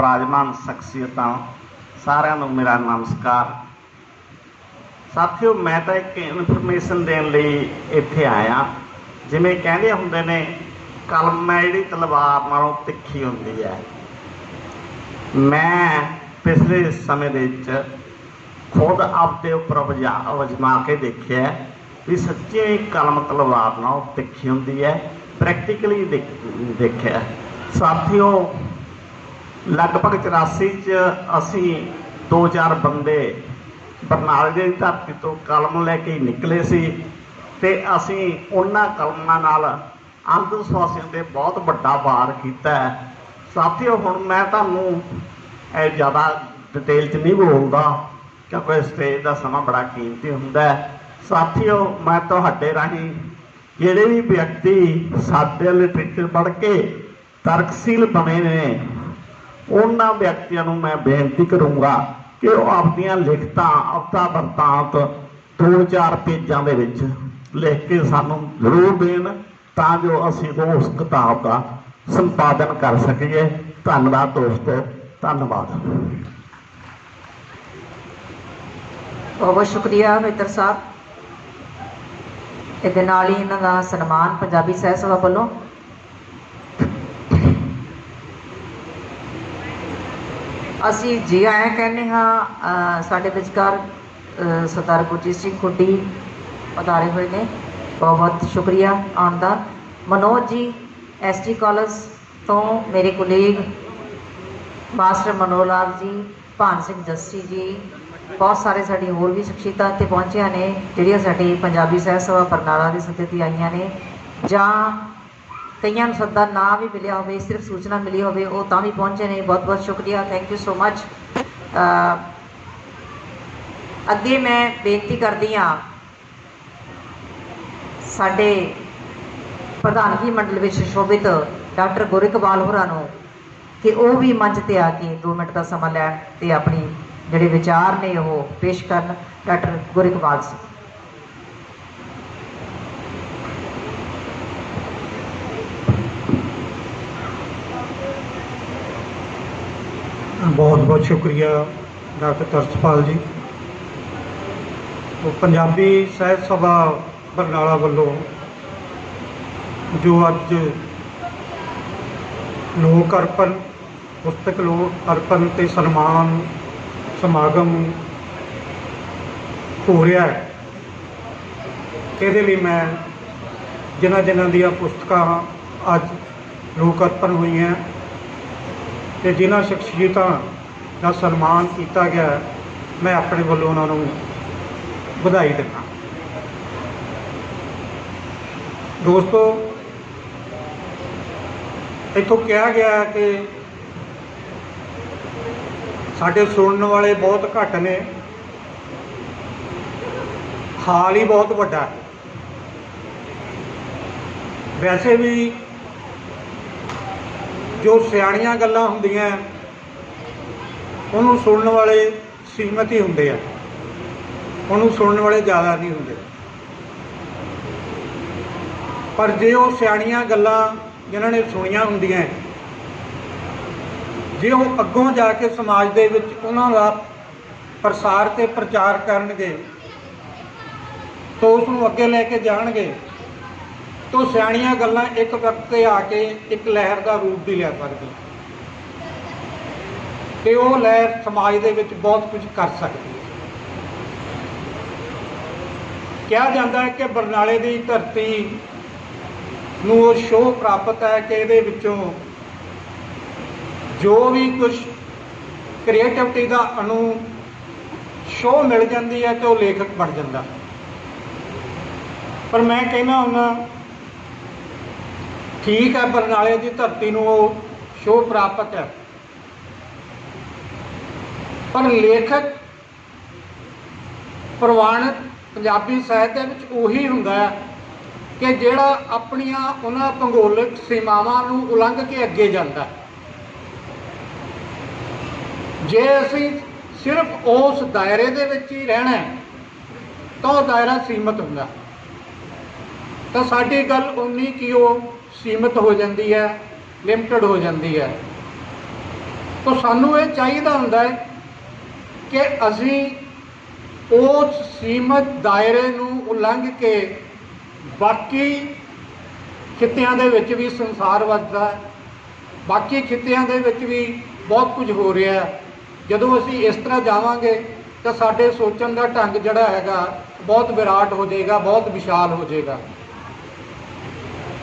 ਬਰਾਜਮਾਨ ਸ਼ਖਸੀਅਤਾਂ, ਸਾਰਿਆਂ ਨੂੰ ਮੇਰਾ ਨਮਸਕਾਰ। ਸਾਥੀਓ, ਮੈਂ ਤਾਂ ਇੱਕ ਇਨਫੋਰਮੇਸ਼ਨ ਦੇਣ ਲਈ ਇੱਥੇ ਆਇਆ। ਜਿਵੇਂ ਕਹਿੰਦੇ ਹੁੰਦੇ ਨੇ, ਕਲਮ ਹੈ ਜਿਹੜੀ ਤਲਵਾਰ ਨਾਲੋਂ ਤਿੱਖੀ ਹੁੰਦੀ ਹੈ। ਮੈਂ ਪਿਛਲੇ ਸਮੇਂ ਦੇ ਵਿੱਚ ਖੁਦ ਆਪਦੇ ਉੱਪਰ ਅਵਜਮਾ ਕੇ ਦੇਖਿਆ ਵੀ ਸੱਚੀ ਕਲਮ ਤਲਵਾਰ ਨਾਲੋਂ ਤਿੱਖੀ ਹੁੰਦੀ ਹੈ। ਪ੍ਰੈਕਟੀਕਲੀ ਦੇਖਿਆ ਸਾਥੀਓ ਲਗਭਗ 84 ਚ ਅਸੀਂ ਦੋ ਚਾਰ ਬੰਦੇ ਬਰਨਾਲੇ ਦੀ ਧਰਤੀ ਤੋਂ ਕਲਮ ਲੈ ਕੇ ਨਿਕਲੇ ਸੀ ਤੇ ਅਸੀਂ ਉਹਨਾਂ ਕਲਮਾਂ ਨਾਲ ਅੰਧ ਵਿਸ਼ਵਾਸੀਆਂ ਤੇ ਬਹੁਤ ਵੱਡਾ ਵਾਰ ਕੀਤਾ ਹੈ। ਸਾਥੀਓ, ਹੁਣ ਮੈਂ ਤੁਹਾਨੂੰ ਇਹ ਜ਼ਿਆਦਾ ਡਿਟੇਲ ਚ ਨਹੀਂ ਬੋਲਦਾ ਕਿਉਂਕਿ ਸਟੇਜ ਦਾ ਸਮਾਂ ਬੜਾ ਕੀਮਤੀ ਹੁੰਦਾ ਹੈ। ਸਾਥੀਓ, ਮੈਂ ਤੁਹਾਡੇ ਰਾਹੀਂ ਜਿਹੜੇ ਵੀ ਵਿਅਕਤੀ ਸਾਡੇ ਲਿਟਰੇਚਰ ਪੜ੍ਹ ਕੇ ਤਰਕਸ਼ੀਲ ਬਣੇ ਨੇ ਉਹਨਾਂ ਵਿਅਕਤੀਆਂ ਨੂੰ ਮੈਂ ਬੇਨਤੀ ਕਰੂੰਗਾ ਕਿ ਉਹ ਆਪਣੀਆਂ ਲਿਖਤਾਂ, ਆਪਦਾ ਵਰਤਾਂਤ ਦੋ ਚਾਰ ਪੇਜਾਂ ਦੇ ਵਿੱਚ ਲਿਖ ਕੇ ਸਾਨੂੰ ਜ਼ਰੂਰ ਦੇਣ ਤਾਂ ਜੋ ਅਸੀਂ ਉਸ ਕਿਤਾਬ ਦਾ ਸੰਪਾਦਨ ਕਰ ਸਕੀਏ। ਧੰਨਵਾਦ ਦੋਸਤੋ, ਧੰਨਵਾਦ। ਬਹੁਤ ਬਹੁਤ ਸ਼ੁਕਰੀਆ ਮਿੱਤਰ ਸਾਹਿਬ। ਇਹਦੇ ਨਾਲ ਹੀ ਇਹਨਾਂ ਦਾ ਸਨਮਾਨ ਪੰਜਾਬੀ ਸਹਿਤ ਸਭਾ ਵੱਲੋਂ ਅਸੀਂ ਜੀ ਆਇਆਂ ਕਹਿੰਦੇ ਹਾਂ ਸਾਡੇ ਵਿਚਕਾਰ ਸਰਦਾਰ ਗੁਰਜੀਤ ਸਿੰਘ ਖੁੱਡੀ ਪਧਾਰੇ ਹੋਏ ਨੇ। ਬਹੁਤ ਬਹੁਤ ਸ਼ੁਕਰੀਆ ਆਉਣ ਦਾ। ਮਨੋਜ ਜੀ ਐਸਟੀ ਕਾਲਜ ਤੋਂ ਮੇਰੇ ਕੁਲੀਗ ਮਾਸਟਰ ਮਨੋਲਾਲ ਜੀ, ਭਾਨ ਸਿੰਘ ਜੱਸੀ ਜੀ, ਬਹੁਤ ਸਾਰੇ ਸਾਡੀ ਹੋਰ ਵੀ ਸ਼ਖਸੀਅਤਾਂ ਇੱਥੇ ਪਹੁੰਚੀਆਂ ਨੇ, ਜਿਹੜੀਆਂ ਸਾਡੀ ਪੰਜਾਬੀ ਸਾਹਿਤ ਸਭਾ ਬਰਨਾਲਾ ਦੀ ਸੱਦੇ ਤੇ ਆਈਆਂ ਨੇ। ਜਾਂ ਕਈਆਂ ਨੂੰ ਸੱਦਾ ਨਾ ਵੀ ਮਿਲਿਆ ਹੋਵੇ, ਸਿਰਫ ਸੂਚਨਾ ਮਿਲੀ ਹੋਵੇ, ਉਹ ਤਾਂ ਵੀ ਪਹੁੰਚੇ ਨੇ। ਬਹੁਤ ਬਹੁਤ ਸ਼ੁਕਰੀਆ। ਥੈਂਕ ਯੂ ਸੋ ਮੱਚ ਅੱਗੇ ਮੈਂ ਬੇਨਤੀ ਕਰਦੀ ਹਾਂ, ਸਾਡੇ ਪ੍ਰਧਾਨਗੀ ਮੰਡਲ ਵਿੱਚ ਸ਼ੋਭਿਤ ਡਾਕਟਰ ਗੁਰਿਕਵਾਲ ਹੋਰਾਂ ਨੂੰ ਕਿ ਉਹ ਵੀ ਮੰਚ ਤੇ ਆ ਕੇ 2 ਮਿੰਟ ਦਾ ਸਮਾਂ ਲੈਣ ਤੇ ਆਪਣੀ ਜਿਹੜੇ ਵਿਚਾਰ ਨੇ ਉਹ ਪੇਸ਼ ਕਰਨ। ਡਾਕਟਰ ਗੁਰਿਕਵਾਲ ਸਿੰਘ। ਬਹੁਤ ਬਹੁਤ ਸ਼ੁਕਰੀਆ ਡਾਕਟਰ ਤਰਸਪਾਲ ਜੀ। ਉਹ ਪੰਜਾਬੀ ਸਾਹਿਤ ਸਭਾ ਬਰਨਾਲਾ ਵੱਲੋਂ ਜੋ ਅੱਜ ਲੋਕ ਅਰਪਣ, ਪੁਸਤਕ ਲੋਕ ਅਰਪਣ ਤੇ ਸਨਮਾਨ ਸਮਾਗਮ ਹੋ ਰਿਹਾ ਹੈ। ਇਹਦੇ ਲਈ ਮੈਂ ਜਿਨ੍ਹਾਂ ਜਿਨ੍ਹਾਂ ਦੀਆਂ ਪੁਸਤਕਾਂ ਅੱਜ ਲੋਕ ਅਰਪਣ ਹੋਈਆਂ ਤੇ ਜਿਨ੍ਹਾਂ ਸ਼ਖਸੀਅਤਾਂ ਦਾ ਸਨਮਾਨ ਕੀਤਾ ਗਿਆ ਮੈਂ ਆਪਣੇ ਵੱਲੋਂ ਉਹਨਾਂ ਨੂੰ ਵਧਾਈ ਦਿੰਦਾ। ਦੋਸਤੋ, ਇੱਥੋਂ ਕਿਹਾ ਗਿਆ ਹੈ ਕਿ ਸਾਡੇ ਸੁਣਨ ਵਾਲੇ ਬਹੁਤ ਘੱਟ ਨੇ। ਹਾਲ ਹੀ ਬਹੁਤ ਵੱਡਾ ਵੈਸੇ ਵੀ ਜੋ ਸਿਆਣੀਆਂ ਗੱਲਾਂ ਹੁੰਦੀਆਂ ਉਹਨੂੰ ਸੁਣਨ ਵਾਲੇ ਸੀਮਤ ਹੀ ਹੁੰਦੇ ਆ। ਉਹਨੂੰ ਸੁਣਨ ਵਾਲੇ ਜ਼ਿਆਦਾ ਨਹੀਂ ਹੁੰਦੇ। ਪਰ ਜੇ ਉਹ ਸਿਆਣੀਆਂ ਗੱਲਾਂ ਜਿਨ੍ਹਾਂ ਨੇ ਸੁਣੀਆਂ ਹੁੰਦੀਆਂ ਜੇ ਉਹ ਅੱਗੋਂ ਜਾ ਕੇ ਸਮਾਜ ਦੇ ਵਿੱਚ ਉਹਨਾਂ ਦਾ ਪ੍ਰਸਾਰ ਤੇ ਪ੍ਰਚਾਰ ਕਰਨਗੇ, ਤਾਂ ਉਸ ਨੂੰ ਅੱਗੇ ਲੈ ਕੇ ਜਾਣਗੇ। ਤੋਂ ਸਿਆਣੀਆਂ ਗੱਲਾਂ ਇੱਕ ਵਕਤ ਤੇ ਆ ਕੇ ਇੱਕ ਲਹਿਰ ਦਾ ਰੂਪ ਵੀ ਲੈ ਸਕਦੀ। ਤੇ ਉਹ ਲਹਿਰ ਸਮਾਜ ਦੇ ਵਿੱਚ ਬਹੁਤ ਕੁਝ ਕਰ ਸਕਦੀ ਹੈ। ਕਿਹਾ ਜਾਂਦਾ ਹੈ ਕਿ ਬਰਨਾਲੇ ਦੀ ਧਰਤੀ ਨੂੰ ਉਹ ਸ਼ੋਅ ਪ੍ਰਾਪਤ ਹੈ ਕਿ ਇਹਦੇ ਵਿੱਚੋਂ ਜੋ ਵੀ ਕੁਝ ਕ੍ਰੀਏਟਿਵਿਟੀ ਦਾ ਅਣੂ ਸ਼ੋਅ ਮਿਲ ਜਾਂਦੀ ਹੈ ਤੇ ਉਹ ਲੇਖਕ ਬਣ ਜਾਂਦਾ। ਪਰ ਮੈਂ ਕਹਿੰਦਾ ਹੁੰਦਾ ਠੀਕ ਹੈ ਬਰਨਾਲੇ ਦੀ ਧਰਤੀ ਨੂੰ ਉਹ ਸ਼ੋਅ ਪ੍ਰਾਪਤ ਹੈ। ਪਰ ਲੇਖਕ ਪ੍ਰਵਾਨਿਤ ਪੰਜਾਬੀ ਸਾਹਿਤ ਦੇ ਵਿੱਚ ਉਹੀ ਹੁੰਦਾ ਹੈ ਕਿ ਜਿਹੜਾ ਆਪਣੀਆਂ ਉਹਨਾਂ ਭੂਗੋਲਿਕ ਸੀਮਾਵਾਂ ਨੂੰ ਉਲੰਘ ਕੇ ਅੱਗੇ ਜਾਂਦਾ ਜੇ ਅਸੀਂ ਸਿਰਫ ਉਸ ਦਾਇਰੇ ਦੇ ਵਿੱਚ ਹੀ ਰਹਿਣਾ ਤਾਂ ਉਹ ਦਾਇਰਾ ਸੀਮਤ ਹੁੰਦਾ ਤਾਂ ਸਾਡੀ ਗੱਲ ਉਨੀ ਕਿ ਉਹ ਸੀਮਤ ਹੋ ਜਾਂਦੀ ਹੈ, ਲਿਮਟਿਡ ਹੋ ਜਾਂਦੀ ਹੈ। ਤਾਂ ਸਾਨੂੰ ਇਹ ਚਾਹੀਦਾ ਹੁੰਦਾ ਹੈ ਕਿ ਅਸੀਂ ਉਸ ਸੀਮਤ ਦਾਇਰੇ ਨੂੰ ਉਲੰਘ ਕੇ ਬਾਕੀ ਖਿੱਤਿਆਂ ਦੇ ਵਿੱਚ ਵੀ ਸੰਸਾਰ ਵੱਸਦਾ ਹੈ। ਬਾਕੀ ਖਿੱਤਿਆਂ ਦੇ ਵਿੱਚ ਵੀ ਬਹੁਤ ਕੁਝ ਹੋ ਰਿਹਾ ਹੈ। ਜਦੋਂ ਅਸੀਂ ਇਸ ਤਰ੍ਹਾਂ ਜਾਵਾਂਗੇ ਤਾਂ ਸਾਡੇ ਸੋਚਣ ਦਾ ਢੰਗ ਜਿਹੜਾ ਹੈਗਾ ਬਹੁਤ ਵਿਰਾਟ ਹੋ ਜਾਏਗਾ, ਬਹੁਤ ਵਿਸ਼ਾਲ ਹੋ ਜਾਏਗਾ।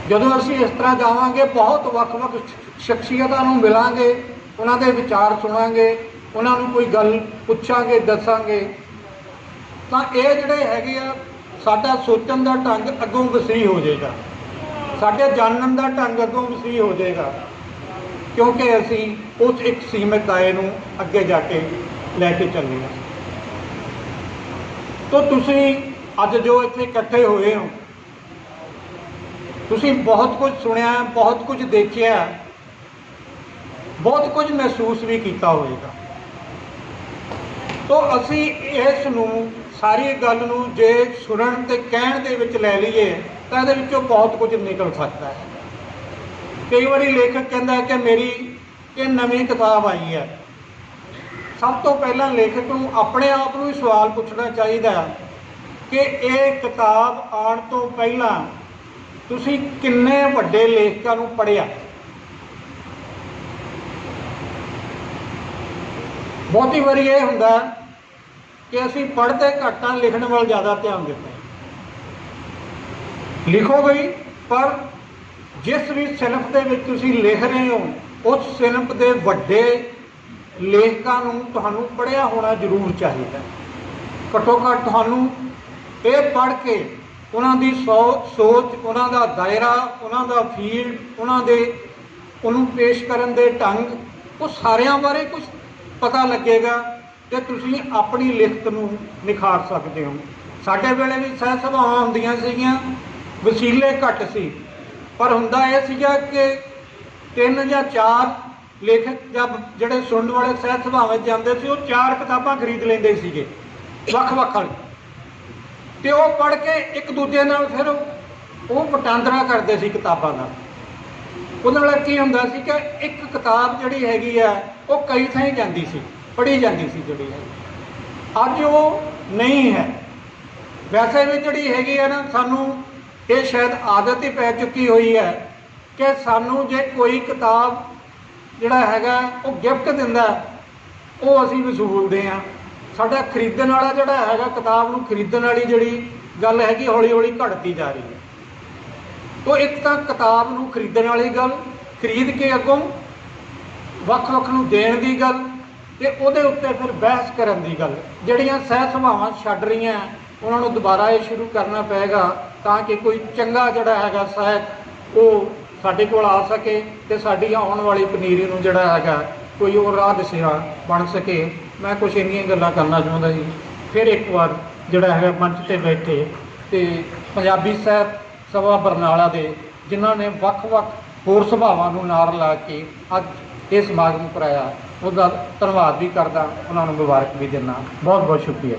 ਜਦੋਂ ਅਸੀਂ ਇਸ ਤਰ੍ਹਾਂ ਜਾਵਾਂਗੇ, ਬਹੁਤ ਵੱਖ-ਵੱਖ ਸ਼ਖਸੀਅਤਾਂ ਨੂੰ ਮਿਲਾਂਗੇ, ਉਹਨਾਂ ਦੇ ਵਿਚਾਰ ਸੁਣਾਂਗੇ, ਉਹਨਾਂ ਨੂੰ ਕੋਈ ਗੱਲ ਪੁੱਛਾਂਗੇ, ਦੱਸਾਂਗੇ, ਤਾਂ ਇਹ ਜਿਹੜੇ ਹੈਗੇ ਆ, ਸਾਡਾ ਸੋਚਣ ਦਾ ਢੰਗ ਅੱਗੋਂ ਵਸੀ ਹੋ ਜਾਏਗਾ। ਸਾਡੇ ਜਾਣਨ ਦਾ ਢੰਗ ਅੱਗੋਂ ਵਸੀ ਹੋ ਜਾਏਗਾ, ਕਿਉਂਕਿ ਅਸੀਂ ਉਸ ਇੱਕ ਸੀਮਤ ਦਾਇਰੇ ਨੂੰ ਅੱਗੇ ਜਾ ਕੇ ਲੈ ਕੇ ਚੱਲੇ ਹਾਂ। ਤਾਂ ਤੁਸੀਂ ਅੱਜ ਜੋ ਇੱਥੇ ਇਕੱਠੇ ਹੋਏ ਹੋ ਤੁਸੀਂ ਬਹੁਤ ਕੁਝ ਸੁਣਿਆ, ਬਹੁਤ ਕੁਝ ਦੇਖਿਆ, ਬਹੁਤ ਕੁਝ ਮਹਿਸੂਸ ਵੀ ਕੀਤਾ ਹੋਵੇਗਾ। ਤਾਂ ਅਸੀਂ ਇਸ ਨੂੰ ਸਾਰੀ ਗੱਲ ਨੂੰ ਜੇ ਸੁਣਨ ਤੇ ਕਹਿਣ ਦੇ ਵਿੱਚ ਲੈ ਲਈਏ, ਤਾਂ ਇਹਦੇ ਵਿੱਚੋਂ ਬਹੁਤ ਕੁਝ ਨਿਕਲ ਸਕਦਾ ਹੈ। ਕਈ ਵਾਰੀ ਲੇਖਕ ਕਹਿੰਦਾ ਕਿ ਮੇਰੀ ਇਹ ਨਵੀਂ ਕਿਤਾਬ ਆਈ ਹੈ। ਸਭ ਤੋਂ ਪਹਿਲਾਂ ਲੇਖਕ ਨੂੰ ਆਪਣੇ ਆਪ ਨੂੰ ਹੀ ਸਵਾਲ ਪੁੱਛਣਾ ਚਾਹੀਦਾ ਕਿ ਇਹ ਕਿਤਾਬ ਆਉਣ ਤੋਂ ਪਹਿਲਾਂ ਤੁਸੀਂ ਕਿੰਨੇ ਵੱਡੇ ਲੇਖਕਾਂ ਨੂੰ ਪੜ੍ਹਿਆ? ਬਹੁਤੀ ਵਾਰੀ ਇਹ ਹੁੰਦਾ ਕਿ ਅਸੀਂ ਪੜ੍ਹਦੇ ਘੱਟਾਂ ਲਿਖਣ ਵੱਲ ਜ਼ਿਆਦਾ ਧਿਆਨ ਦਿੱਤਾ। ਹਾਂ ਲਿਖੋ ਗਈ ਪਰ ਜਿਸ ਵੀ ਸਿਨਫ ਦੇ ਵਿੱਚ ਤੁਸੀਂ ਲਿਖ ਰਹੇ ਹੋ, ਉਸ ਸਿਨਫ ਦੇ ਵੱਡੇ ਲੇਖਕਾਂ ਨੂੰ ਤੁਹਾਨੂੰ ਪੜ੍ਹਿਆ ਹੋਣਾ ਜ਼ਰੂਰ ਚਾਹੀਦਾ। ਘੱਟੋ ਘੱਟ ਤੁਹਾਨੂੰ ਇਹ ਪੜ੍ਹ ਕੇ ਉਹਨਾਂ ਦੀ ਸੋ- ਸੋਚ, ਉਹਨਾਂ ਦਾ ਦਾਇਰਾ, ਉਹਨਾਂ ਦਾ ਫੀਲਡ, ਉਹਨਾਂ ਦੇ ਉਹਨੂੰ ਪੇਸ਼ ਕਰਨ ਦੇ ਢੰਗ, ਉਹ ਸਾਰਿਆਂ ਬਾਰੇ ਕੁਝ ਪਤਾ ਲੱਗੇਗਾ ਤੇ ਤੁਸੀਂ ਆਪਣੀ ਲਿਖਤ ਨੂੰ ਨਿਖਾਰ ਸਕਦੇ ਹੋ। ਸਾਡੇ ਵੇਲੇ ਵੀ ਸਹਿ ਸਭਾਵਾਂ ਹੁੰਦੀਆਂ ਸੀਗੀਆਂ, ਵਸੀਲੇ ਘੱਟ ਸੀ। ਪਰ ਹੁੰਦਾ ਇਹ ਸੀਗਾ ਕਿ ਤਿੰਨ ਜਾਂ ਚਾਰ ਲੇਖਕ ਜਾਂ ਜਿਹੜੇ ਸੁਣਨ ਵਾਲੇ ਸਹਿ ਸਭਾਵਾਂ 'ਚ ਜਾਂਦੇ ਸੀ, ਉਹ ਚਾਰ ਕਿਤਾਬਾਂ ਖਰੀਦ ਲੈਂਦੇ ਸੀਗੇ, ਵੱਖ-ਵੱਖ ਵਾਲੀ। ਤੇ ਉਹ ਪੜ੍ਹ ਕੇ ਇੱਕ ਦੂਜੇ ਨਾਲ ਫਿਰ ਉਹ ਵਟਾਂਦਰਾ ਕਰਦੇ ਸੀ ਕਿਤਾਬਾਂ ਦਾ। ਉਹਦੇ ਨਾਲ ਕੀ ਹੁੰਦਾ ਸੀ ਕਿ ਇੱਕ ਕਿਤਾਬ ਜਿਹੜੀ ਹੈਗੀ ਆ, ਉਹ ਕਈ ਥਾਈਂ ਜਾਂਦੀ ਸੀ, ਪੜ੍ਹੀ ਜਾਂਦੀ ਸੀ ਜਿਹੜੀ ਹੈ ਅੱਜ ਉਹ ਨਹੀਂ ਹੈ। ਵੈਸੇ ਵੀ ਜਿਹੜੀ ਹੈਗੀ ਆ ਨਾ, ਸਾਨੂੰ ਇਹ ਸ਼ਾਇਦ ਆਦਤ ਹੀ ਪੈ ਚੁੱਕੀ ਹੋਈ ਹੈ ਕਿ ਸਾਨੂੰ ਜੇ ਕੋਈ ਕਿਤਾਬ ਜਿਹੜਾ ਹੈਗਾ, ਉਹ ਗਿਫਟ ਦਿੰਦਾ, ਉਹ ਅਸੀਂ ਵਸੂਲਦੇ ਹਾਂ। ਸਾਡਾ ਖਰੀਦਣ ਵਾਲਾ ਜਿਹੜਾ ਹੈਗਾ ਕਿਤਾਬ ਨੂੰ ਖਰੀਦਣ ਵਾਲੀ ਜਿਹੜੀ ਗੱਲ ਹੈਗੀ ਹੌਲੀ ਹੌਲੀ ਘਟਦੀ ਜਾ ਰਹੀ ਹੈ। ਤੋ ਇੱਕ ਤਾਂ ਕਿਤਾਬ ਨੂੰ ਖਰੀਦਣ ਵਾਲੀ ਗੱਲ, ਖਰੀਦ ਕੇ ਅੱਗੋਂ ਵੱਖ-ਵੱਖ ਨੂੰ ਦੇਣ ਦੀ ਗੱਲ ਤੇ ਉਹਦੇ ਉੱਤੇ ਫਿਰ ਬਹਿਸ ਕਰਨ ਦੀ ਗੱਲ। ਜਿਹੜੀਆਂ ਸਹਿ ਸਭਾਵਾਂ ਛੱਡ ਰਹੀਆਂ, ਉਹਨਾਂ ਨੂੰ ਦੁਬਾਰਾ ਇਹ ਸ਼ੁਰੂ ਕਰਨਾ ਪਏਗਾ ਤਾਂ ਕਿ ਕੋਈ ਚੰਗਾ ਜਿਹੜਾ ਹੈਗਾ ਸਾਹਿਤ ਉਹ ਸਾਡੇ ਕੋਲ ਆ ਸਕੇ ਤੇ ਸਾਡੀ ਆਉਣ ਵਾਲੀ ਪਨੀਰੀ ਨੂੰ ਜਿਹੜਾ ਹੈਗਾ ਕੋਈ ਉਹ ਰਾਹ ਦਿਸ਼ਾ ਬਣ ਸਕੇ। ਮੈਂ ਕੁਝ ਇੰਨੀਆਂ ਗੱਲਾਂ ਕਰਨਾ ਚਾਹੁੰਦਾ ਜੀ। ਫਿਰ ਇੱਕ ਵਾਰ ਜਿਹੜਾ ਹੈਗਾ ਮੰਚ ਤੇ ਬੈਠੇ ਤੇ ਪੰਜਾਬੀ ਸਾਹਿਤ ਸਭਾ ਬਰਨਾਲਾ ਦੇ ਜਿਨ੍ਹਾਂ ਨੇ ਵੱਖ-ਵੱਖ ਹੋਰ ਸੁਭਾਵਾਂ ਨੂੰ ਨਾਰ ਲਾ ਕੇ ਅੱਜ ਇਹ ਸਮਾਗਮ ਕਰਾਇਆ, ਉਹਦਾ ਧੰਨਵਾਦ ਵੀ ਕਰਦਾ। ਉਹਨਾਂ ਨੂੰ ਮੁਬਾਰਕ ਵੀ ਦਿੰਦਾ। ਬਹੁਤ ਬਹੁਤ ਸ਼ੁਕਰੀਆ।